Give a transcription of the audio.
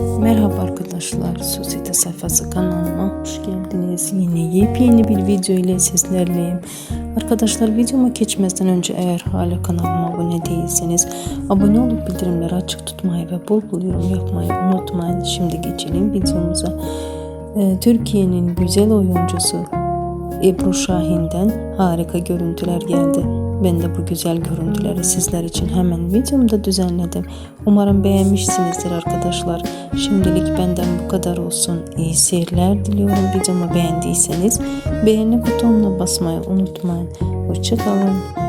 Merhaba arkadaşlar, Sosyete sayfası kanalıma hoş geldiniz. Yine yepyeni bir video ile sizlerleyim. Arkadaşlar videoma geçmezden önce eğer hala kanalıma abone değilseniz abone olup bildirimleri açık tutmayı ve bol bol yorum yapmayı unutmayın. Şimdi geçelim videomuza. Ee, Türkiye'nin güzel oyuncusu Ebru Şahin'den harika görüntüler geldi. Ben de bu güzel görüntüleri sizler için hemen videomda düzenledim. Umarım beğenmişsinizdir arkadaşlar. Şimdilik benden bu kadar olsun. İyi seyirler diliyorum. Videomu beğendiyseniz beğeni butonuna basmayı unutmayın. Hoşçakalın.